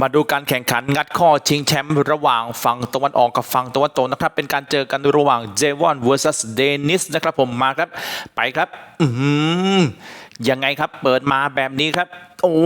มาดูการแข่งขันงัดข้อชิงแชมป์ระหว่างฝั่งตะวันออกกับฝั่งตะวันตกนะครับ เป็นการเจอกันระหว่างเจวอน vs เดนิสนะครับผมมาครับ ไปครับอื ยังไงครับ เปิดมาแบบนี้ครับ โอ้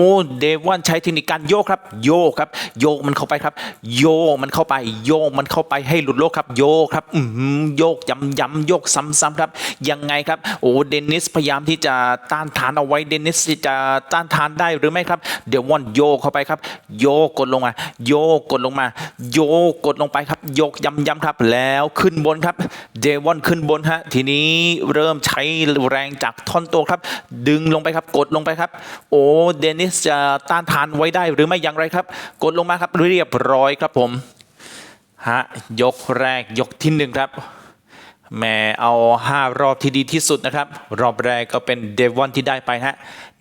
เดวอนใช้เทคนิคการโยกครับ โยกครับ โยกมันเข้าไปครับ โยกมันเข้าไป โยกมันเข้าไปให้หลุดโลกครับ โยกครับอือหือโยกย้ำย้ำโยกซ้ำๆครับ ยังไงครับ โอ้เดนิสพยายามที่จะต้านทานเอาไว้เดนิสจะต้านทานได้หรือไม่ครับ เดวอนโยกเข้าไปครับ โยกกดลงมา โยกกดลงมา โยกกดลงไปครับ โยกย้ำย้ำครับ แล้วขึ้นบนครับ เดวอนขึ้นบนฮะ ทีนี้เริ่มใช้แรงจากท่อนตัวครับ ดึงลงไปครับ กดลงไปครับ โอ้เดนิสจะต้านทานไว้ได้หรือไม่อย่างไรครับ กดลงมาครับเรียบร้อยครับผมฮะยกแรกยกที่หนึ่งครับแม่เอา 5 รอบที่ดีที่สุดนะครับ รอบแรกก็เป็นเดวอนที่ได้ไปฮะ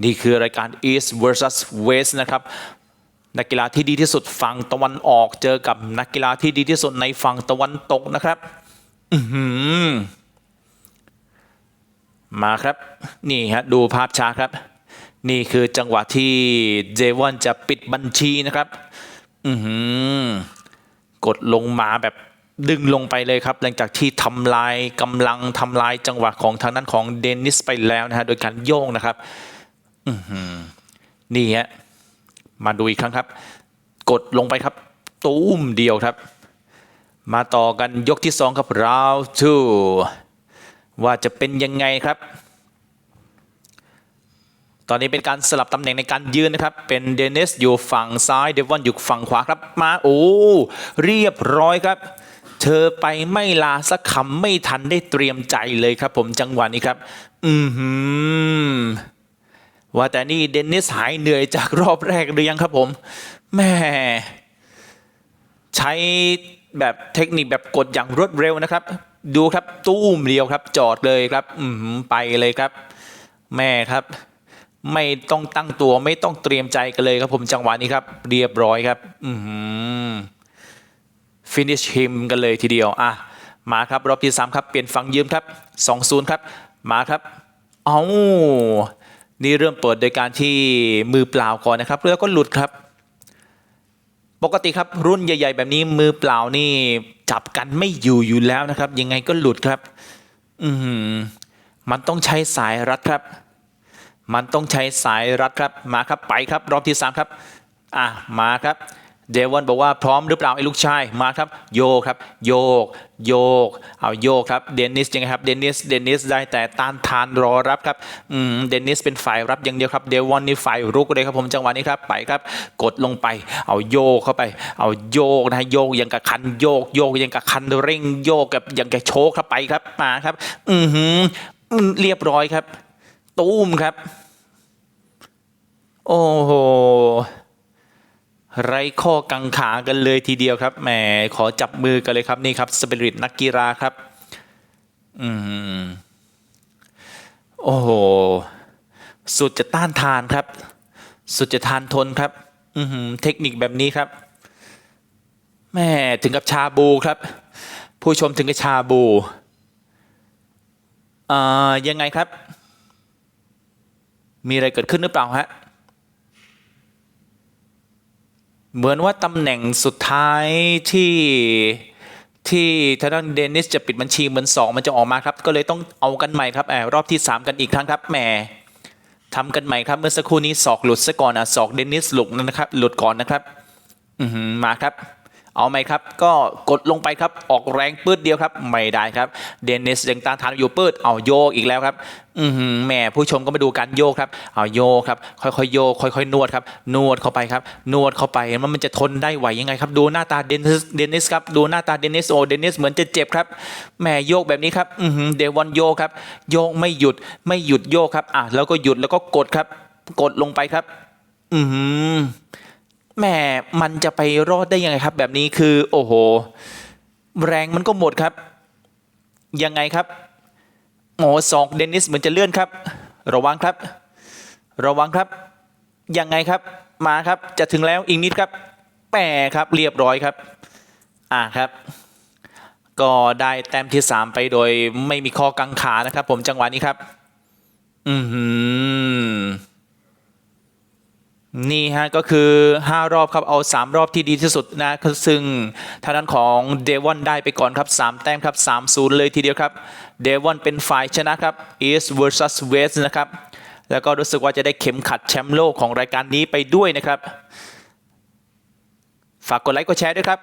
นี่คือรายการ East versus West นะครับนักกีฬาที่ดีที่สุดฝั่งตะวันออกเจอกับนักกีฬาที่ดีที่สุดในฝั่งตะวันตกนะครับ อือหือ มาครับ นี่ฮะดูภาพช้าครับ นี่คือจังหวะที่เจวอนจะปิดบัญชีนะครับ อืกดลงมาแบบดึงลงไปเลยครับ หลังจากที่ทำลายกำลังทำลายจังหวะของทางนั้นของเดนิสไปแล้วนะฮะโดยการโยงนะครับอืนี่ฮะมาดูอีกครั้งครับ กดลงไปครับ ตูมเดียวครับ มาต่อกันยกที่สองครับ round two ว่าจะเป็นยังไงครับ ตอนนี้เป็นการสลับตำแหน่งในการยืนนะครับ เป็นเดนิสอยู่ฝั่งซ้าย เดวอนอยู่ฝั่งขวาครับ มาโอ้เรียบร้อยครับ เธอไปไม่ลาสักคำไม่ทันได้เตรียมใจเลยครับ ผมจังหวะนี้ครับ อือหือว่าแต่นี่เดนิสหายเหนื่อยจากรอบแรกหรือยังครับผมแม่ใช้แบบเทคนิคแบบกดอย่างรวดเร็วนะครับ ดูครับตู้มเดียวครับ จอดเลยครับ อืไปเลยครับ แม่ครับ ไม่ต้องตั้งตัวไม่ต้องเตรียมใจกันเลยครับผมจังหวะนี้ครับ เรียบร้อยครับ อือหือ finish him กันเลยทีเดียวอะมาครับ รอบที่ 3 ครับเปลี่ยนฝั่งยืมครับ 2-0 ครับ มาครับ เอานี่เริ่มเปิดโดยการที่มือเปล่าก่อนนะครับแล้วก็หลุดครับ ปกติครับรุ่นใหญ่ ๆ แบบนี้มือเปล่านี่ จับกันไม่อยู่อยู่แล้วนะครับ ยังไงก็หลุดครับ อือหือมันต้องใช้สายรัดครับ มันต้องใช้สายรัดครับ มาครับไปครับ รอบที่3ครับ อะมาครับ เดวอนบอกว่าพร้อมหรือเปล่าไอ้ลูกชายมาครับโยครับโยก โยกเอาโยกครับเดนิสยังไงครับเดนิสเดนิสได้แต่ต้านทานรอรับครับอืมเดนิสเป็นฝ่ายรับอย่างเดียวครับเดวอนนี่ฝ่ายรุกเลยครับผมจังหวะนี้ครับไปครับ กดลงไป เอาโยกเข้าไป เอาโยกนะโยกยังกับคันโยกโยกยังกับคันเร่งโยกกับยังกับโชกเข้าไปครับมาครับ อือหือเรียบร้อยครับ ตูมครับ โอ้โห ไร้ข้อกังขากันเลยทีเดียวครับแหมขอจับมือกันเลยครับนี่ครับสปิริตนักกีฬาครับอืมโอ้โหสุดจะต้านทานครับ สุดจะทานทนครับ อือหือเทคนิคแบบนี้ครับแม่ถึงกับชาบูครับ ผู้ชมถึงกับชาบูอ่ายังไงครับ มีอะไรเกิดขึ้นหรือเปล่าฮะ เหมือนว่าตำแหน่งสุดท้ายที่ที่ทางด้านเดนิสจะปิดบัญชีเหมือนสองมันจะออกมาครับ ก็เลยต้องเอากันใหม่ครับแอบรอบที่ 3 กันอีกครั้งครับแหมทำกันใหม่ครับเมื่อสักครู่นี้ศอกหลุดซะก่อนอะศอกเดนิสหลุดนะครับหลุดก่อนนะครับ อืมาครับ เอาไหมครับ ก็กดลงไปครับ ออกแรงปืดเดียวครับ ไม่ได้ครับ เดนิสยังต้านทานอยู่ปืดเอาโยกอีกแล้วครับ อือหือแหมผู้ชมก็มาดูการโยกครับ เอาโยกครับ ค่อยๆโยก ค่อยๆ นวดครับ นวดเข้าไปครับ นวดเข้าไปมันมันจะทนได้ไหวยังไงครับ ดูหน้าตาเดนิส เดนิสครับ ดูหน้าตาเดนิส โอ เดนิสเหมือนจะเจ็บครับ แหมโยกแบบนี้ครับ อือหือเดวอนโยกครับ โยกไม่หยุด ไม่หยุดโยกครับ อะ แล้วก็หยุด แล้วก็กดครับ กดลงไปครับ อือหือ แหมมันจะไปรอดได้ยังไงครับ แบบนี้คือโอ้โห แรงมันก็หมดครับ ยังไงครับโอ้สองเดนิสเหมือนจะเลื่อนครับ ระวังครับ ระวังครับ ยังไงครับ มาครับจะถึงแล้วอีกนิดครับแปรครับเรียบร้อยครับ อ่าครับ ก็ได้แต้มที่ 3 ไปโดยไม่มีข้อกังขานะครับ ผมจังหวะนี้ครับ อือหือ นี่ฮะก็คือ 5 รอบครับเอา 3 รอบที่ดีที่สุดนะซึ่งทางด้านของเดวอนได้ไปก่อนครับ 3 แต้มครับ 3-0 เลยทีเดียวครับเดวอนเป็นฝ่ายชนะครับ East vs West นะครับ แล้วก็รู้สึกว่าจะได้เข็มขัดแชมป์โลกของรายการนี้ไปด้วยนะครับ ฝากกดไลค์กดแชร์ด้วยครับ